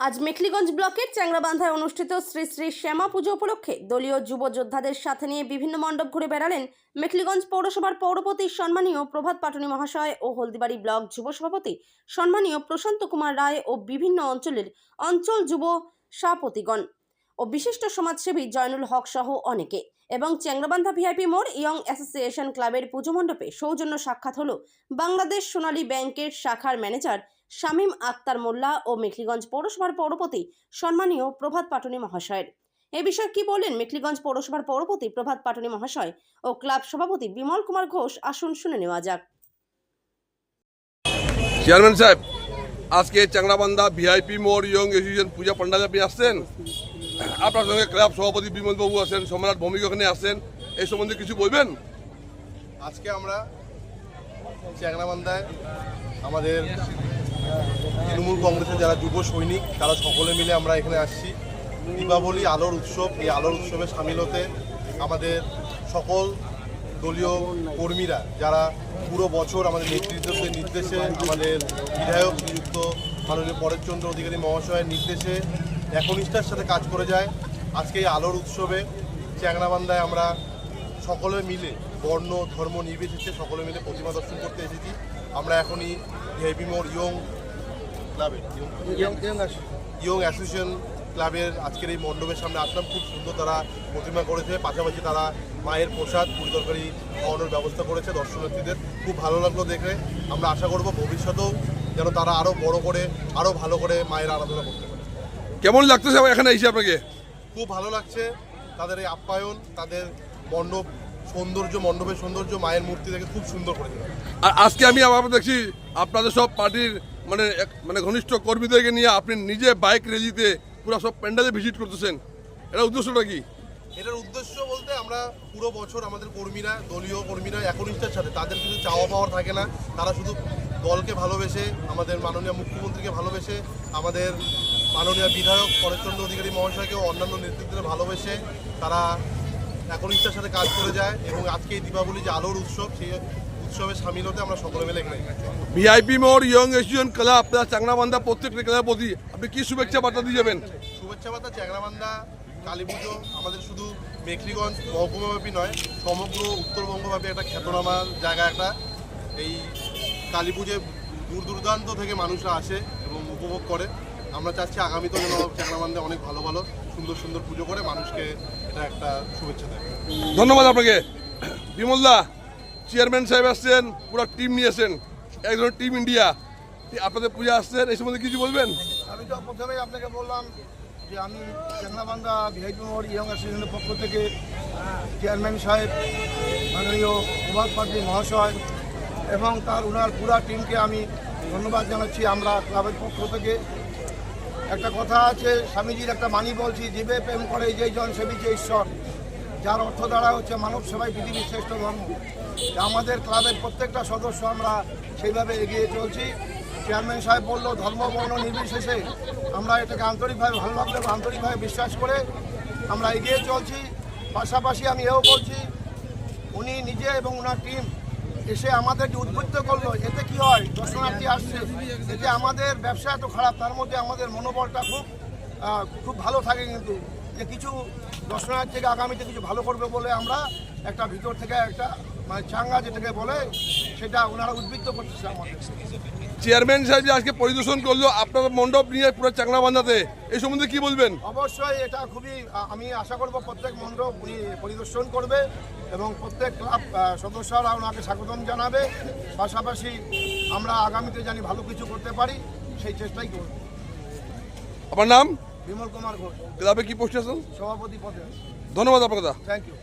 আজ মেখলিগঞ্জ ব্লকের চ্যাংরাবান্ধায় অনুষ্ঠিত শ্রী শ্রী শ্যামা পুজো উপলক্ষে দলীয় যুব যোদ্ধাদের সাথে নিয়ে বিভিন্ন মণ্ডপ ঘুরে বেড়ালেন মেখলিগঞ্জ পৌরসভার পৌরপতি সম্মানীয় প্রভাত পাটনি মহাশয় ও হলদিবাড়ি ব্লক যুব সভাপতি সম্মানীয় প্রশান্ত কুমার রায় ও বিভিন্ন অঞ্চলের অঞ্চল যুব সভাপতিগণ ও বিশিষ্ট সমাজসেবী জয়নুল হক সহ অনেকে এবং চ্যাংরাবান্ধা ভিআইপি মোড় ইয়ং অ্যাসোসিয়েশন ক্লাবের পুজো মণ্ডপে সৌজন্য সাক্ষাৎ হলো বাংলাদেশ সোনালী ব্যাংকের শাখার ম্যানেজার শামীম আক্তার মোল্লা ও মেখলিগঞ্জ পৌরসভার পৌরপতি সম্মানীয় প্রভাত পাটনি মহাশয়ের। এ বিষয়ে কি বলেন মেখলিগঞ্জ পৌরসভার পৌরপতি প্রভাত পাটনি মহাশয় ও ক্লাব সভাপতি বিমল কুমার ঘোষ? আসুন শুনে নেওয়া যাক। চেয়ারম্যান সাহেব আজকে চাংলাবান্ধা ভিআইপি মোড় ইয়ং এসোসিয়েশন পূজা পান্ডালে আপনি আসছেন? আপনার সঙ্গে ক্লাব সভাপতি বিমল বাবু আছেন সম্রাট ভৌমিক ওখানে আসছেন এই সম্বন্ধে কিছু বলবেন? আজকে আমরা চ্যাংরাবান্ধায় আমাদের তৃণমূল কংগ্রেসের যারা যুব সৈনিক, তারা সকলে মিলে আমরা এখানে আসছি। দীপাবলি আলোর উৎসব, এই আলোর উৎসবে সামিল হতে আমাদের সকল দলীয় কর্মীরা, যারা পুরো বছর আমাদের নেতৃত্বের নির্দেশে আমাদের বিধায়ক নিযুক্ত মাননীয় পরেশচন্দ্র অধিকারী মহাশয়ের নির্দেশে একনিষ্ঠার সাথে কাজ করে যায়। আজকে এই আলোর উৎসবে চ্যাংরাবান্ধায় আমরা সকলে মিলে বর্ণ, ধর্ম নির্বিশেষে সকলে মিলে প্রতিমা দর্শন করতে এসেছি। আমরা এখনই ভিআইপি মোড় ইয়ং ক্লাবের ইয়ং অ্যাসোসিয়েশন ক্লাবের আজকের এই মণ্ডপের সামনে আসলাম। খুব সুন্দর তারা প্রতিমা করেছে। পাশাপাশি তারা মায়ের প্রসাদ পুরি তরকারি খাওয়ানোর ব্যবস্থা করেছে দর্শনার্থীদের। খুব ভালো লাগল দেখে। আমরা আশা করব ভবিষ্যতেও যেন তারা আরও বড় করে আরও ভালো করে মায়ের আরাধনা করতে পারে। কেমন লাগতেছে এখানে এসে আপনাকে? খুব ভালো লাগছে। তাদের এই আপ্যায়ন তাদের মণ্ডপ সৌন্দর্য মণ্ডপের সৌন্দর্য মায়ের মূর্তি দেখে খুব সুন্দর করেছে আর আজকে আমি আবার দেখছি আপনাদের সব পার্টির মানে মানে ঘনিষ্ঠ কর্মীদেরকে নিয়ে আপনি নিজে বাইক রেজিতে পুরো সব প্যান্ডালে ভিজিট করতেছেন। এটা উদ্দেশ্যটা কি? এটার উদ্দেশ্য বলতে আমরা পুরো বছর আমাদের কর্মীরা, দলীয় কর্মীরা, একনিষ্ঠার সাথে, তাদের কিছু চাওয়া পাওয়ার থাকে না। তারা শুধু দলকে ভালোবেসে, আমাদের মাননীয় মুখ্যমন্ত্রীকে ভালোবেসে, আমাদের মাননীয় বিধায়ক পরেশচন্দ্র অধিকারী মহাশয়কে অন্যান্য নেতৃত্বের ভালোবেসে তারা একনিষ্ঠার সাথে কাজ করে যায়। এবং আজকে এই দীপাবলি যে আলোর উৎসব, সেই উৎসবে সামিল হতে আমরা সকলে মিলে এখানে। ভিআইপি মোড় ইয়ং এসোসিয়েশন ক্লাব আপনার চাংলাবান্ধা প্রত্যেকটা ক্লাবের প্রতি আপনি কি শুভেচ্ছা বার্তা দিয়ে যাবেন? শুভেচ্ছা বার্তা চ্যাংরাবান্ধা কালী পুজো আমাদের শুধু মেখলিগঞ্জ মহকুমাব্যাপী নয় সমগ্র উত্তরবঙ্গব্যাপী একটা খ্যাতনামা জায়গা একটা। এই কালী পুজোয় দূর দূরান্ত থেকে মানুষরা আসে এবং উপভোগ করে। আমরা চাচ্ছি আগামীতেও যেন চ্যাংরাবান্ধে অনেক ভালো ভালো সুন্দর সুন্দর পুজো করে মানুষকে এটা একটা শুভেচ্ছা দেয়। ধন্যবাদ আপনাকে। বিমলদা চেয়ারম্যান সাহেব আসছেন, পুরো টিম নিয়েছেন একজন টিম ইন্ডিয়া আপনাদের পূজা আসছেন, এই সম্বন্ধে কিছু বলবেন? আমি তো প্রথমেই আপনাকে বললাম যে আমি চেংনাবান্ধা ভিআইপি মোড় ইয়ং অ্যাসোসিয়েশনের পক্ষ থেকে চেয়ারম্যান সাহেব, মাননীয় প্রভাত পাত্রী মহাশয় এবং তার ওনার পুরা টিমকে আমি ধন্যবাদ জানাচ্ছি। আমরা ক্লাবের পক্ষ থেকে একটা কথা আছে, স্বামীজির একটা বাণী বলছি, জীবে প্রেম করে, যেই জন সেবিছে ঈশ্বর। যার অর্থ দ্বারা হচ্ছে মানব সেবাই পৃথিবীর শ্রেষ্ঠ ধর্ম। আমাদের ক্লাবের প্রত্যেকটা সদস্য আমরা সেইভাবে এগিয়ে চলছি। চেয়ারম্যান সাহেব বলল, ধর্ম, বর্ণ নির্বিশেষে আমরা এটাকে আন্তরিকভাবে ভালো লাগল আন্তরিকভাবে বিশ্বাস করে আমরা এগিয়ে চলছি। পাশাপাশি আমি এও বলছি, উনি নিজে এবং ওনার টিম এসে আমাদেরকে উদ্বুদ্ধ করল, এতে কি হয়? দর্শনার্থী আসছে। এতে আমাদের ব্যবসা এত খারাপ, তার মধ্যে আমাদের মনোবলটা খুব খুব ভালো থাকে কিন্তু। যে কিছু দর্শনার্থীকে আগামীতে কিছু ভালো করবে বলে আমরা একটা ভিতর থেকে একটা মানে চাঙ্গা যেটাকে বলে সেটা ওনারা উদ্বৃত্ত করতেছে আমাদের। চেয়ারম্যান সাহেব যে আজকে পরিদর্শন করল আপনার মণ্ডপ নিয়ে পুরো চাংলাবান্ধাতে এই সম্বন্ধে কি বলবেন? অবশ্যই এটা খুবই আমি আশা করব প্রত্যেক মণ্ডপ উনি পরিদর্শন করবে এবং প্রত্যেক ক্লাব সদস্যরা ওনাকে স্বাগতম জানাবে। পাশাপাশি আমরা আগামীতে জানি ভালো কিছু করতে পারি সেই চেষ্টাই করব। আপনার নাম? বিমল কুমার ঘোষ। ক্লাবে কি পোস্ট আছেন? সভাপতি পদে ধন্যবাদ আপনাকে থ্যাংক ইউ